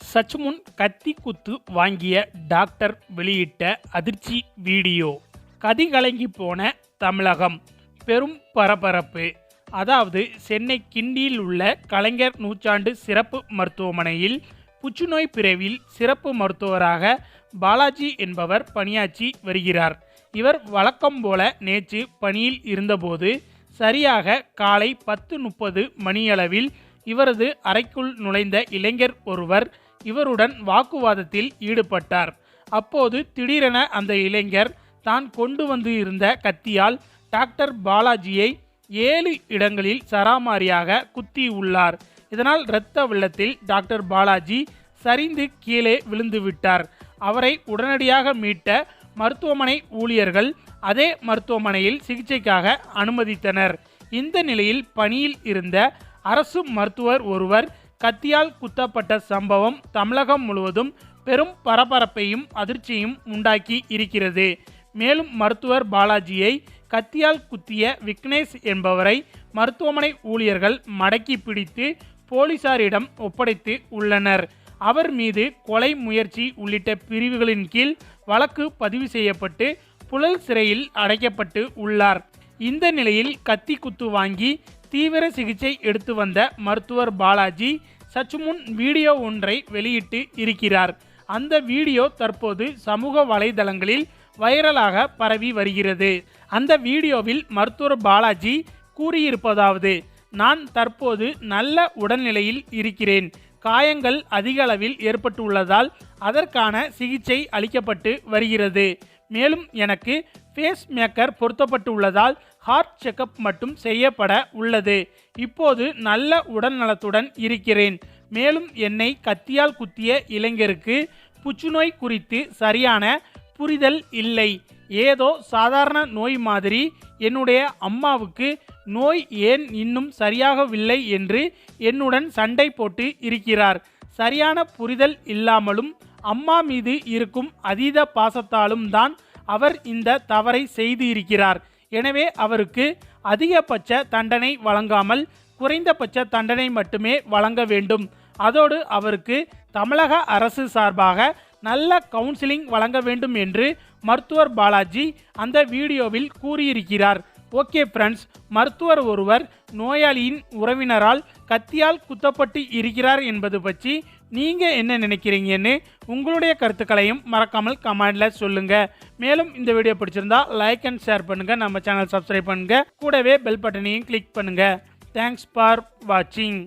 சச்முன் கத்தி குத்து வாங்கிய டாக்டர் வெளியிட்ட அதிர்ச்சி வீடியோ. கதி கலங்கி போன தமிழகம். பெரும் பரபரப்பு. அதாவது சென்னை கிண்டியில் உள்ள கலைஞர் நூற்றாண்டு சிறப்பு மருத்துவமனையில் புற்றுநோய் பிரிவில் சிறப்பு மருத்துவராக பாலாஜி என்பவர் பணியாற்றி வருகிறார். இவர் வழக்கம் போல நேற்று பணியில் இருந்தபோது சரியாக காலை பத்து முப்பது மணியளவில் இவரது அறைக்குள் நுழைந்த இளைஞர் ஒருவர் இவருடன் வாக்குவாதத்தில் ஈடுபட்டார். அப்போது திடீரென அந்த இளைஞர் தான் கொண்டு வந்து இருந்த கத்தியால் டாக்டர் பாலாஜியை ஏழு இடங்களில் சராமாரியாக குத்தி உள்ளார். இதனால் இரத்த வெள்ளத்தில் டாக்டர் பாலாஜி சரிந்து கீழே விழுந்துவிட்டார் அவரை உடனடியாக மீட்ட மருத்துவமனை ஊழியர்கள் அதே மருத்துவமனையில் சிகிச்சைக்காக அனுமதித்தனர். இந்த நிலையில் பணியில் இருந்த அரசு மருத்துவர் ஒருவர் கத்தியால் குத்தப்பட்ட சம்பவம் தமிழகம் முழுவதும் பெரும் பரபரப்பையும் அதிர்ச்சியும் உண்டாக்கி இருக்கிறது. மேலும் மருத்துவர் பாலாஜியை கத்தியால் குத்திய விக்னேஷ் என்பவரை மருத்துவமனை ஊழியர்கள் மடக்கி பிடித்து போலீசாரிடம் ஒப்படைத்து உள்ளனர். அவர் மீது கொலை முயற்சி உள்ளிட்ட பிரிவுகளின் கீழ் வழக்கு பதிவு செய்யப்பட்டு புழல் சிறையில் அடைக்கப்பட்டு உள்ளார். இந்த நிலையில் கத்தி குத்து வாங்கி தீவிர சிகிச்சை எடுத்து வந்த மருத்துவர் பாலாஜி சற்று முன் வீடியோ ஒன்றை வெளியிட்டு இருக்கிறார். அந்த வீடியோ தற்போது சமூக வலைதளங்களில் வைரலாக பரவி வருகிறது. அந்த வீடியோவில் மருத்துவர் பாலாஜி கூறியிருப்பதாவது நான் தற்போது நல்ல உடல்நிலையில் இருக்கிறேன். காயங்கள் அதிக அளவில் ஏற்பட்டுள்ளதால் அதற்கான சிகிச்சை அளிக்கப்பட்டு வருகிறது. மேலும் எனக்கு ஃபேஸ் மேக்கர் பொருத்தப்பட்டுள்ளதால் ஹார்ட் செக்கப் மட்டும் செய்யப்பட உள்ளது. இப்போது நல்ல உடல் நலத்துடன் இருக்கிறேன். மேலும் என்னை கத்தியால் குத்திய இளைஞருக்கு புற்றுநோய் குறித்து சரியான புரிதல் இல்லை. ஏதோ சாதாரண நோய் மாதிரி என்னுடைய அம்மாவுக்கு நோய் ஏன் இன்னும் சரியாகவில்லை என்று என்னுடன் சண்டை போட்டு இருக்கிறார். சரியான புரிதல் இல்லாமலும் அம்மா மீது இருக்கும் அதீத பாசத்தாலும் தான் அவர் இந்த தவறை செய்து இருக்கிறார் எனவே அவருக்கு அதிகபட்ச தண்டனை வழங்காமல் குறைந்தபட்ச தண்டனை மட்டுமே வழங்க வேண்டும். அதோடு அவருக்கு தமிழக அரசு சார்பாக நல்ல கவுன்சிலிங் வழங்க வேண்டும் என்று மருத்துவர் பாலாஜி அந்த வீடியோவில் கூறியிருக்கிறார். ஓகே ஃப்ரெண்ட்ஸ் மருத்துவர் ஒருவர் நோயாளியின் உறவினரால் கத்தியால் குத்தப்பட்டு இருக்கிறார் என்பது பற்றி நீங்கள் என்ன நினைக்கிறீங்கன்னு உங்களுடைய கருத்துக்களையும் மறக்காமல் கமெண்டில் சொல்லுங்கள் மேலும் இந்த வீடியோ பிடிச்சிருந்தா லைக் அண்ட் ஷேர் பண்ணுங்கள் நம்ம சேனல் சப்ஸ்கிரைப் பண்ணுங்கள் கூடவே பெல் பட்டனையும் கிளிக் பண்ணுங்கள் தேங்க்ஸ் ஃபார் வாட்சிங்